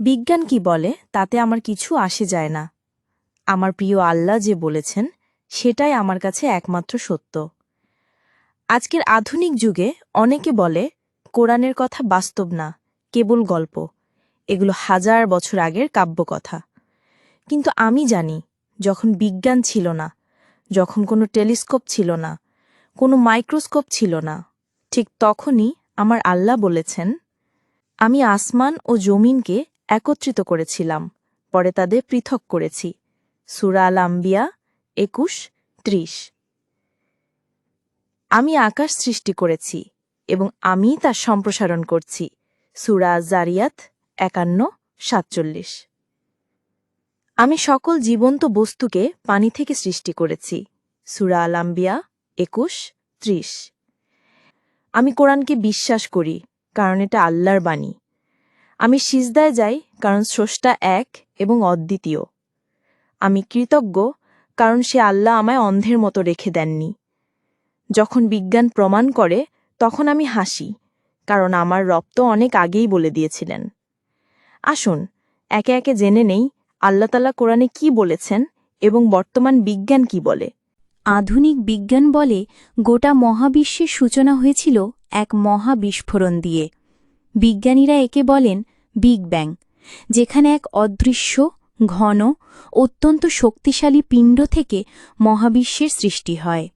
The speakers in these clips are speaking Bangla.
বিজ্ঞান কি বলে, তাতে আমার কিছু আসে যায় না। আমার প্রিয় আল্লাহ যে বলেছেন, সেটাই আমার কাছে একমাত্র সত্য। আজকের আধুনিক যুগে অনেকে বলে, কোরআনের কথা বাস্তব না, কেবল গল্প। এগুলো হাজার বছর আগের কাব্যকথা কিন্তু আমি জানি, যখন বিজ্ঞান ছিল না, যখন কোনো টেলিস্কোপ ছিল না, কোনো মাইক্রোস্কোপ ছিল না, ঠিক তখনই আমার আল্লাহ বলেছেন, আমি আসমান ও জমিনকে একত্রিত করেছিলাম, পরে তাদের পৃথক করেছি। সুরা আল আম্বিয়া, একুশ, ত্রিশ। আমি আকাশ সৃষ্টি করেছি এবং আমি তার সম্প্রসারণ করছি। সুরা জারিয়াত, একান্ন, সাতচল্লিশ। আমি সকল জীবন্ত বস্তুকে পানি থেকে সৃষ্টি করেছি। সুরা আল আম্বিয়া, একুশ, ত্রিশ। আমি কোরআনকে বিশ্বাস করি, কারণ এটা আল্লাহর বাণী। আমি সিজদায় যাই, কারণ স্রষ্টা এক এবং অদ্বিতীয়। আমি কৃতজ্ঞ, কারণ সে আল্লাহ আমায় অন্ধের মতো রেখে দেননি। যখন বিজ্ঞান প্রমাণ করে, তখন আমি হাসি, কারণ আমার রপ্ত অনেক আগেই বলে দিয়েছিলেন। আসুন, একে একে জেনে নেই আল্লাহতালা কোরআনে কি বলেছেন এবং বর্তমান বিজ্ঞান কি বলে। আধুনিক বিজ্ঞান বলে গোটা মহাবিশ্বের সূচনা হয়েছিল এক মহাবিস্ফোরণ দিয়ে। বিজ্ঞানীরা একে বলেন বিগ ব্যাং, যেখানে এক অদৃশ্য, ঘন, অত্যন্ত শক্তিশালী পিণ্ড থেকে মহাবিশ্বের সৃষ্টি হয়।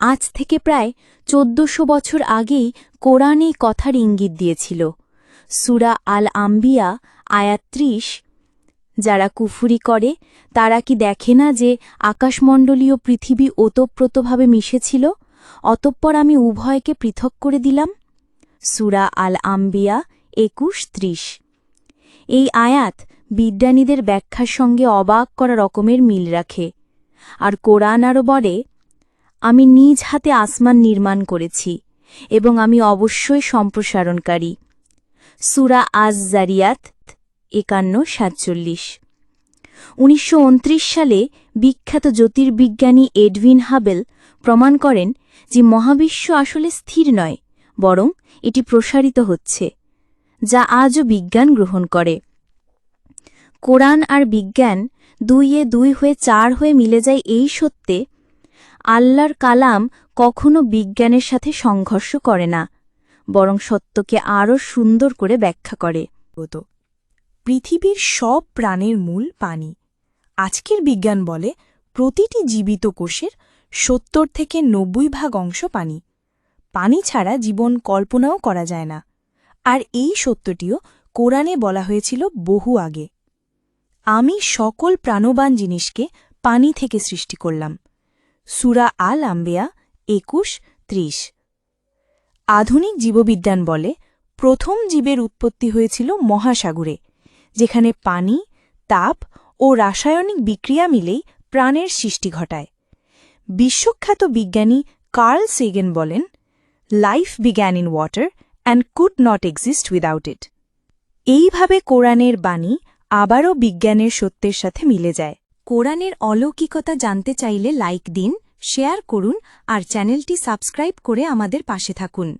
আজ থেকে প্রায় চোদ্দশো বছর আগেই কোরআন এই কথার ইঙ্গিত দিয়েছিল। সুরা আল আম্বিয়া আয়াত্রিশ যারা কুফুরি করে, তারা কি দেখে না যে আকাশমণ্ডলীয় পৃথিবী ওতপ্রোতভাবে মিশেছিল? অতঃপর আমি উভয়কে পৃথক করে দিলাম? সুরা আল আম্বিয়া একুশ ত্রিশ। এই আয়াত বিজ্ঞানীদের ব্যাখ্যার সঙ্গে অবাক করা রকমের মিল রাখে। আর কোরআন আরও বলে, আমি নিজ হাতে আসমান নির্মাণ করেছি এবং আমি অবশ্যই সম্প্রসারণকারী। সুরা আজ জারিয়াত একান্ন, সাতচল্লিশ। উনিশশো সালে বিখ্যাত জ্যোতির্বিজ্ঞানী এডভিন হাবেল প্রমাণ করেন যে মহাবিশ্ব আসলে স্থির নয় বরং এটি প্রসারিত হচ্ছে, যা আজও বিজ্ঞান গ্রহণ করে। কোরআন আর বিজ্ঞান দুইয়ে দুই হয়ে চার হয়ে মিলে যায় এই সত্যে, আল্লাহর কালাম কখনো বিজ্ঞানের সাথে সংঘর্ষ করে না, বরং সত্যকে আরও সুন্দর করে ব্যাখ্যা করে। পৃথিবীর সব প্রাণের মূল পানি, আজকের বিজ্ঞান বলে প্রতিটি জীবিত কোষের সত্তর থেকে নব্বই ভাগ অংশ পানি। পানি ছাড়া জীবন কল্পনাও করা যায় না। আর এই সত্যটিও কোরআনে বলা হয়েছিল বহু আগে। আমি সকল প্রাণবান জিনিসকে পানি থেকে সৃষ্টি করলাম। সুরা আল আম্বেয়া একুশ, ত্রিশ। আধুনিক জীববিজ্ঞান বলে প্রথম জীবের উৎপত্তি হয়েছিল মহাসাগরে, যেখানে পানি, তাপ ও রাসায়নিক বিক্রিয়া মিলেই প্রাণের সৃষ্টি ঘটায়। বিশ্বখ্যাত বিজ্ঞানী কার্ল সেগেন বলেন life began in water and could not exist without it এইভাবে কোরআনের বাণী আবারও বিজ্ঞানের সত্যের সাথে মিলে যায়। কোরআনের অলৌকিকতা জানতে চাইলে লাইক দিন শেয়ার করুন আর চ্যানেলটি সাবস্ক্রাইব করে আমাদের পাশে থাকুন।